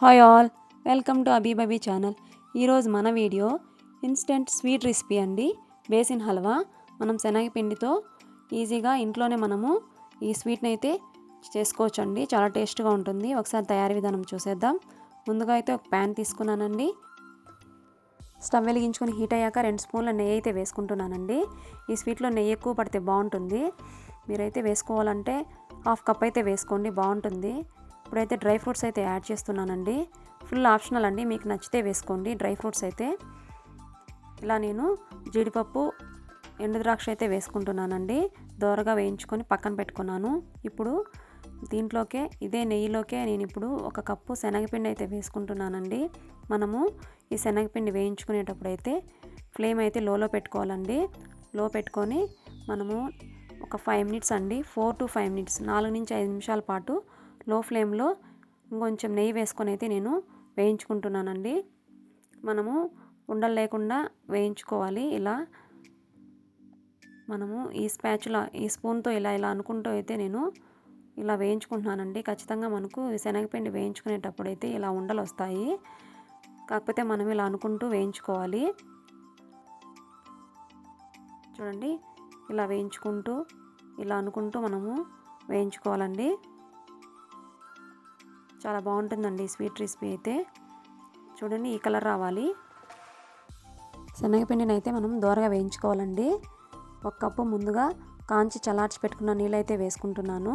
Hi all welcome to అబీబబీ channel. ఈరోజు మన వీడియో ఇన్స్టెంట్ స్వీట్ రెసిపీ అండి. బేసిన్ హల్వా మనం శనగపిండితో ఈజీగా ఇంట్లోనే మనము ఈ స్వీట్ని అయితే చేసుకోవచ్చు అండి చాలా టేస్ట్గా ఉంటుంది. ఒకసారి తయారీ విధానం చూసేద్దాం. ముందుగా అయితే ఒక ప్యాన్ తీసుకున్నానండి. స్టవ్ వెలిగించుకొని హీట్ అయ్యాక రెండు స్పూన్ల నెయ్యి అయితే వేసుకుంటున్నానండి. ఈ స్వీట్లో నెయ్యి ఎక్కువ పడితే బాగుంటుంది. మీరైతే వేసుకోవాలంటే హాఫ్ కప్ అయితే వేసుకోండి బాగుంటుంది. ఇప్పుడైతే డ్రై ఫ్రూట్స్ అయితే యాడ్ చేస్తున్నానండి. ఫుల్ ఆప్షనల్ అండి. మీకు నచ్చితే వేసుకోండి. డ్రై ఫ్రూట్స్ అయితే ఇలా నేను జీడిపప్పు ఎండుద్రాక్ష అయితే వేసుకుంటున్నానండి. దోరగా వేయించుకొని పక్కన పెట్టుకున్నాను. ఇప్పుడు దీంట్లోకే ఇదే నెయ్యిలోకే నేను ఇప్పుడు ఒక కప్పు శనగపిండి అయితే వేసుకుంటున్నానండి. మనము ఈ శనగపిండి వేయించుకునేటప్పుడు అయితే ఫ్లేమ్ అయితే లోలో పెట్టుకోవాలండి. లో పెట్టుకొని మనము ఒక ఫైవ్ మినిట్స్ అండి. ఫోర్ టు ఫైవ్ మినిట్స్ నాలుగు నుంచి ఐదు నిమిషాల పాటు లో ఫ్లేమ్లో ఇంకొంచెం నెయ్యి వేసుకొని అయితే నేను వేయించుకుంటున్నానండి. మనము ఉండలు లేకుండా వేయించుకోవాలి. ఇలా మనము ఈ స్పాచులా ఈ స్పూన్తో ఇలా ఇలా అనుకుంటూ అయితే నేను ఇలా వేయించుకుంటున్నానండి. ఖచ్చితంగా మనకు శనగపిండి వేయించుకునేటప్పుడు అయితే ఇలా ఉండలు వస్తాయి. కాకపోతే మనం ఇలా అనుకుంటూ వేయించుకోవాలి. చూడండి ఇలా వేయించుకుంటూ ఇలా అనుకుంటూ మనము వేయించుకోవాలండి. చాలా బాగుంటుందండి స్వీట్ రెసిపీ అయితే. చూడండి ఈ కలర్ రావాలి. శనగపిండిని అయితే మనం దోరగా వేయించుకోవాలండి. ఒక కప్పు ముందుగా కాంచి చల్లార్చి పెట్టుకున్న నీళ్ళు అయితే వేసుకుంటున్నాను.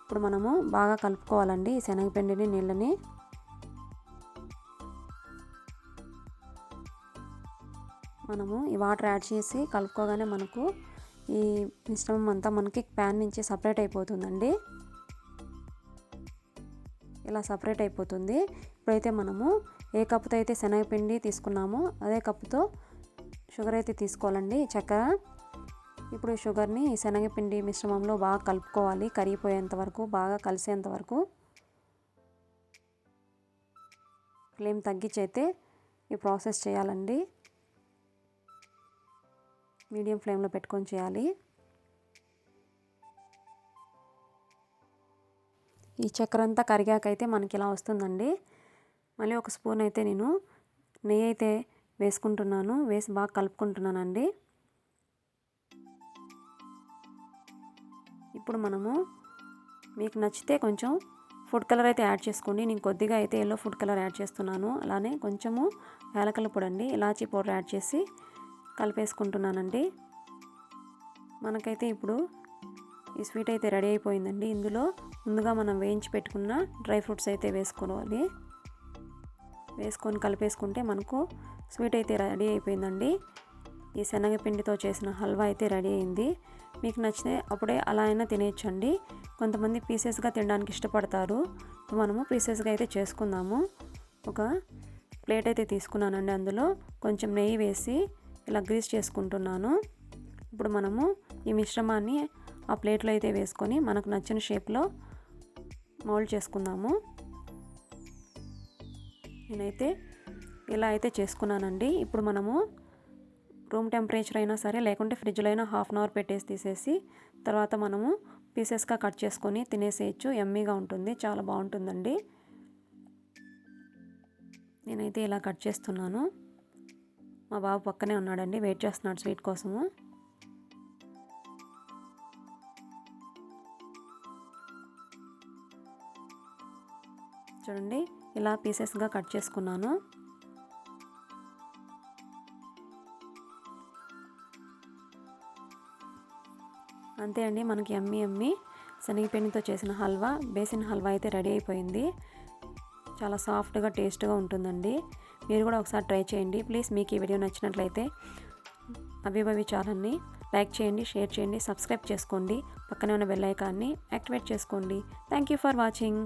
ఇప్పుడు మనము బాగా కలుపుకోవాలండి ఈ శనగపిండిని నీళ్ళని. మనము ఈ వాటర్ యాడ్ చేసి కలుపుకోగానే మనకు ఈ మిశ్రమం అంతా మనకి ప్యాన్ నుంచి సపరేట్ అయిపోతుందండి. ఇలా సపరేట్ అయిపోతుంది. ఇప్పుడైతే మనము ఏ కప్పుతో అయితే శనగపిండి తీసుకున్నామో అదే కప్పుతో షుగర్ అయితే తీసుకోవాలండి చక్కెర ఇప్పుడు షుగర్ని శనగపిండి మిశ్రమంలో బాగా కలుపుకోవాలి. కరిగిపోయేంత వరకు బాగా కలిసేంత వరకు. ఫ్లేమ్ తగ్గించి అయితే ఈ ప్రాసెస్ చేయాలండి. మీడియం ఫ్లేమ్లో పెట్టుకొని చేయాలి. ఈ చక్కెర అంతా కరిగాకైతే మనకి ఇలా వస్తుందండి. మళ్ళీ ఒక స్పూన్ అయితే నేను నెయ్యి అయితే వేసుకుంటున్నాను. వేసి బాగా కలుపుకుంటున్నానండి. ఇప్పుడు మనము మీకు నచ్చితే కొంచెం ఫుడ్ కలర్ అయితే యాడ్ చేసుకోండి. నేను కొద్దిగా అయితే ఎల్లో ఫుడ్ కలర్ యాడ్ చేస్తున్నాను. అలానే కొంచెము యాలకల పొడి అండి. ఇలాచీ పౌడర్ యాడ్ చేసి కలిపేసుకుంటున్నానండి. మనకైతే ఇప్పుడు ఈ స్వీట్ అయితే రెడీ అయిపోయిందండి. ఇందులో ముందుగా మనం వేయించి పెట్టుకున్న డ్రై ఫ్రూట్స్ అయితే వేసుకోవాలి. వేసుకొని కలిపేసుకుంటే మనకు స్వీట్ అయితే రెడీ అయిపోయిందండి. ఈ శనగపిండితో చేసిన హల్వా అయితే రెడీ అయింది. మీకు నచ్చితే అప్పుడే అలా అయినా తినేయచ్చండి. కొంతమంది పీసెస్గా తినడానికి ఇష్టపడతారు. మనము పీసెస్గా అయితే చేసుకుందాము. ఒక ప్లేట్ అయితే తీసుకున్నానండి అందులో. కొంచెం నెయ్యి వేసి ఇలా గ్రీస్ చేసుకుంటున్నాను. ఇప్పుడు మనము ఈ మిశ్రమాన్ని ఆ ప్లేట్లో అయితే వేసుకొని మనకు నచ్చిన షేప్లో మౌల్డ్ చేసుకుందాము నేనైతే ఇలా అయితే చేసుకున్నానండి. ఇప్పుడు మనము రూమ్ టెంపరేచర్ అయినా సరే లేకుంటే ఫ్రిడ్జ్లో అయినా హాఫ్ అన్ అవర్ పెట్టేసి తీసేసి తర్వాత మనము పీసెస్గా కట్ చేసుకొని తినేసేయచ్చు. ఎమ్మీగా ఉంటుంది చాలా బాగుంటుందండి. నేనైతే ఇలా కట్ చేస్తున్నాను. మా బాబు పక్కనే ఉన్నాడండి వెయిట్ చేస్తున్నాడు స్వీట్ కోసము. చూడండి ఇలా పీసెస్గా కట్ చేసుకున్నాను. అంతే అండి మనకి ఎమ్మి ఎమ్మి శనగపిండితో చేసిన హల్వా బేసిన్ హల్వా అయితే రెడీ అయిపోయింది. చాలా సాఫ్ట్గా టేస్ట్గా ఉంటుందండి. మీరు కూడా ఒకసారి ట్రై చేయండి. ప్లీజ్ మీకు ఈ వీడియో నచ్చినట్లయితే అభిభవి ఛానల్ని లైక్ చేయండి షేర్ చేయండి సబ్స్క్రైబ్ చేసుకోండి. పక్కనే ఉన్న బెల్ ఐకాన్ని యాక్టివేట్ చేసుకోండి. Thank you for watching